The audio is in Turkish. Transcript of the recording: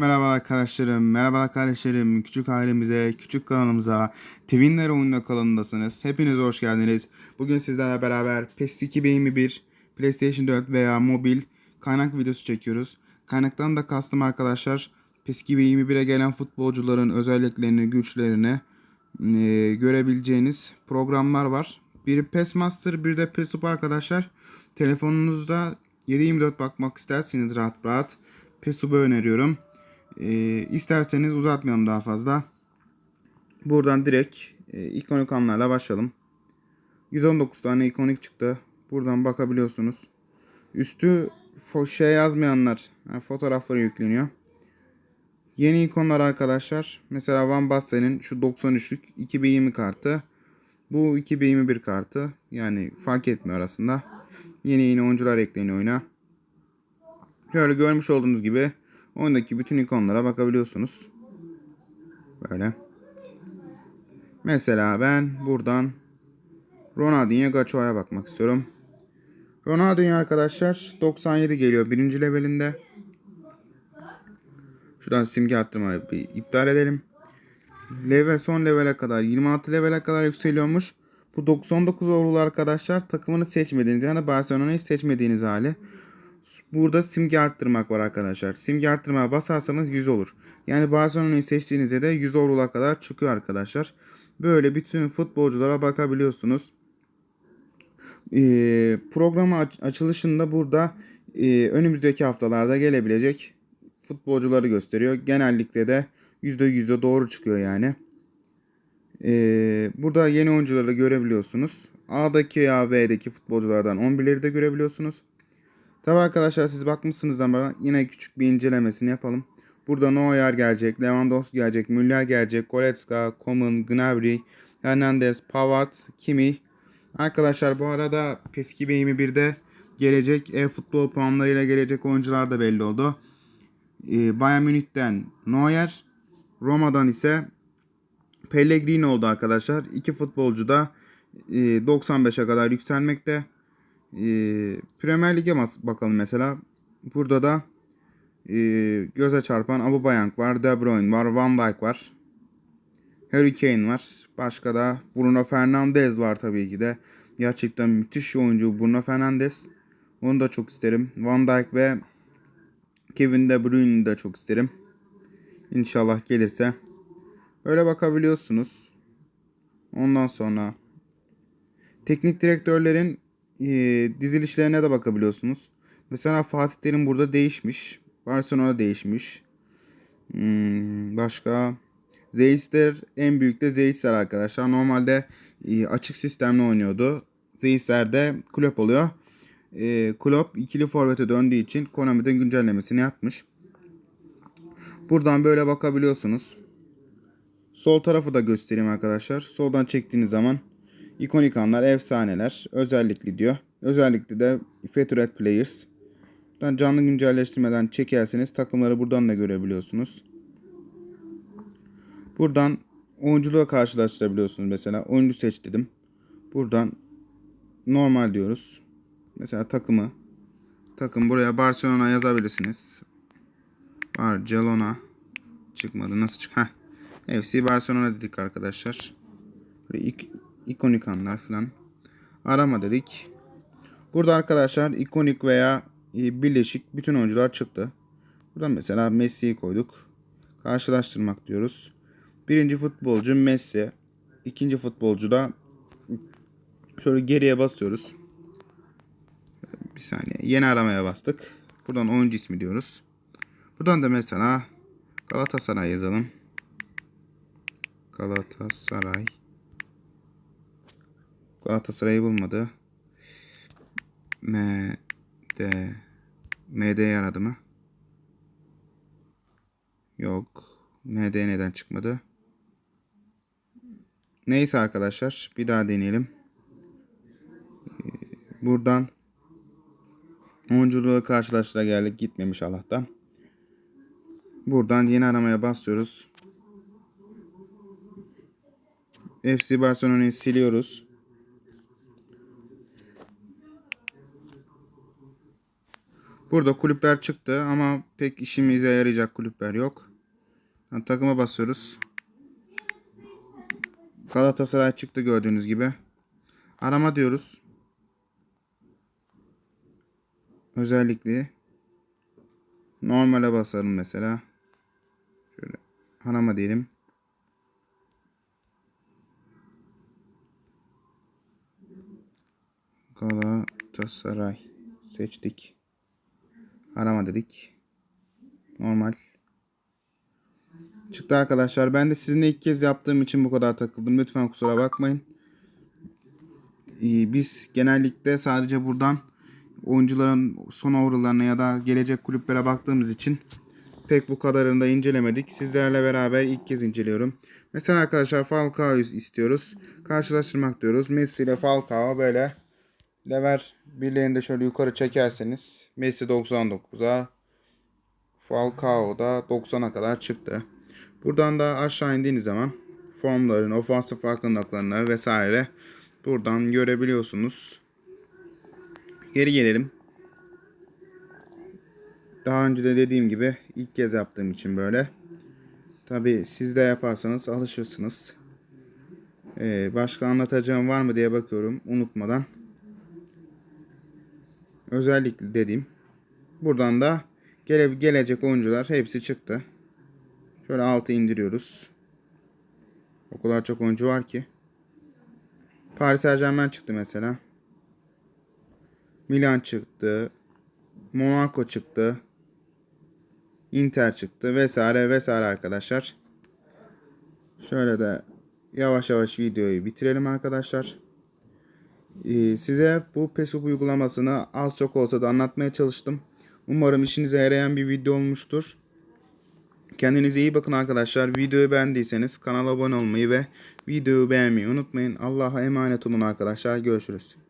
Merhaba arkadaşlarım, merhaba kardeşlerim, küçük ailemize, küçük kanalımıza, Twinler oyununda kanalındasınız. Hepiniz hoş geldiniz. Bugün sizlerle beraber PES 2021, PlayStation 4 veya mobil kaynak videosu çekiyoruz. Kaynaktan da kastım arkadaşlar, PES 2021'e gelen futbolcuların özelliklerini, güçlerini e, görebileceğiniz programlar var. Biri PES Master, bir de PES Super arkadaşlar. Telefonunuzda 7/24 bakmak isterseniz rahat rahat PESUB'u öneriyorum. E, isterseniz uzatmayalım daha fazla. Buradan direkt e, ikonik anlarla başlayalım. 119 tane ikonik çıktı. Buradan bakabiliyorsunuz. Üstü şey yazmayanlar yani fotoğrafları yükleniyor. Yeni ikonlar arkadaşlar. Mesela Van Bassen'in şu 93'lük 2020 kartı. Bu 2021 kartı. Yani fark etmiyor aslında. Yeni yeni oyuncular ekleniyor oyuna. Şöyle görmüş olduğunuz gibi oyundaki bütün ikonlara bakabiliyorsunuz. Böyle. Mesela ben buradan Ronaldinho Gacho'ya bakmak istiyorum. Ronaldinho arkadaşlar 97 geliyor birinci levelinde. Şuradan simge arttırmayı bir iptal edelim. Level son levele kadar 26 levele kadar yükseliyormuş. Bu 99 overall arkadaşlar takımını seçmediğiniz yani Barcelona'yı seçmediğiniz hali. Burada simge arttırmak var arkadaşlar. Simge arttırmaya basarsanız 100 olur. Yani Barcelona'yı seçtiğinizde de 100 overall'a kadar çıkıyor arkadaşlar. Böyle bütün futbolculara bakabiliyorsunuz. Ee, programı aç- açılışında burada e, önümüzdeki haftalarda gelebilecek futbolcuları gösteriyor. Genellikle de %100'e doğru çıkıyor yani. Ee, burada yeni oyuncuları görebiliyorsunuz. A'daki veya B'deki futbolculardan 11'leri de görebiliyorsunuz. Tabi arkadaşlar siz bakmışsınız ama yine küçük bir incelemesini yapalım. Burada Neuer gelecek, Lewandowski gelecek, Müller gelecek, Goretzka, Coman, Gnabry, Hernandez, Pavard, Kimi. Arkadaşlar bu arada PES 2021'de gelecek e-futbol puanlarıyla gelecek oyuncular da belli oldu. Ee, Bayern Münih'ten Neuer, Roma'dan ise Pellegrini oldu arkadaşlar. İki futbolcu da e, 95'e kadar yükselmekte. Ee, Premier Lig'e bakalım mesela. Burada da e, göze çarpan Aubameyang var, De Bruyne var, Van Dijk var. Harry Kane var. Başka da Bruno Fernandes var tabii ki de. Gerçekten müthiş oyuncu Bruno Fernandes. Onu da çok isterim. Van Dijk ve Kevin De Bruyne'i de çok isterim. İnşallah gelirse. Öyle bakabiliyorsunuz. Ondan sonra teknik direktörlerin e, dizilişlerine de bakabiliyorsunuz. Mesela Fatih Terim burada değişmiş. Barcelona değişmiş. Hmm, başka Zeysler en büyük de Zeysler arkadaşlar. Normalde e, açık sistemle oynuyordu. Zeysler de Klopp oluyor. E, Klopp ikili forvete döndüğü için Konami'de güncellemesini yapmış. Buradan böyle bakabiliyorsunuz. Sol tarafı da göstereyim arkadaşlar. Soldan çektiğiniz zaman ikonik anlar, efsaneler, özellikli diyor. Özellikle de Featured Players. Buradan canlı güncelleştirmeden çekerseniz takımları buradan da görebiliyorsunuz. Buradan oyunculuğa karşılaştırabiliyorsunuz mesela. Oyuncu seç dedim. Buradan normal diyoruz. Mesela takımı. Takım buraya Barcelona yazabilirsiniz. Barcelona çıkmadı. Nasıl çık? Heh. FC Barcelona dedik arkadaşlar. Böyle ikonik anlar falan. Arama dedik. Burada arkadaşlar ikonik veya e, birleşik bütün oyuncular çıktı. Buradan mesela Messi'yi koyduk. Karşılaştırmak diyoruz. Birinci futbolcu Messi. İkinci futbolcu da şöyle geriye basıyoruz. Bir saniye. Yeni aramaya bastık. Buradan oyuncu ismi diyoruz. Buradan da mesela Galatasaray yazalım. Galatasaray. Galatasaray'ı bulmadı. M D MD yaradı mı? Yok. MD neden çıkmadı? Neyse arkadaşlar bir daha deneyelim. Ee, Buradan oyunculuğu karşılaştıra geldik. Gitmemiş Allah'tan. Buradan yeni aramaya basıyoruz. FC Barcelona'yı siliyoruz. Burada kulüpler çıktı ama pek işimize yarayacak kulüpler yok. Yani takıma basıyoruz. Galatasaray çıktı gördüğünüz gibi. Arama diyoruz. Özellikle normale basalım mesela. Şöyle arama diyelim. Galatasaray seçtik. Arama dedik. Normal. Çıktı arkadaşlar. Ben de sizinle ilk kez yaptığım için bu kadar takıldım. Lütfen kusura bakmayın. Ee, Biz genellikle sadece buradan oyuncuların son overall'larına ya da gelecek kulüplere baktığımız için pek bu kadarını da incelemedik. Sizlerle beraber ilk kez inceliyorum. Mesela arkadaşlar Falcao'yu istiyoruz. Karşılaştırmak diyoruz. Messi ile Falcao böyle lever birlerini de şöyle yukarı çekerseniz Messi 99'a Falcao da 90'a kadar çıktı. Buradan da aşağı indiğiniz zaman formların, ofansif farkındalıklarını vesaire buradan görebiliyorsunuz. Geri gelelim. Daha önce de dediğim gibi ilk kez yaptığım için böyle. Tabi siz de yaparsanız alışırsınız. Ee, başka anlatacağım var mı diye bakıyorum unutmadan. Özellikle dediğim. Buradan da gele, gelecek oyuncular hepsi çıktı. Şöyle altı indiriyoruz. O kadar çok oyuncu var ki. Paris Saint Germain çıktı mesela. Milan çıktı. Monaco çıktı. Inter çıktı vesaire vesaire arkadaşlar. Şöyle de yavaş yavaş videoyu bitirelim arkadaşlar. Ee, size bu PESUP uygulamasını az çok olsa da anlatmaya çalıştım. Umarım işinize yarayan bir video olmuştur. Kendinize iyi bakın arkadaşlar. Videoyu beğendiyseniz kanala abone olmayı ve videoyu beğenmeyi unutmayın. Allah'a emanet olun arkadaşlar. Görüşürüz.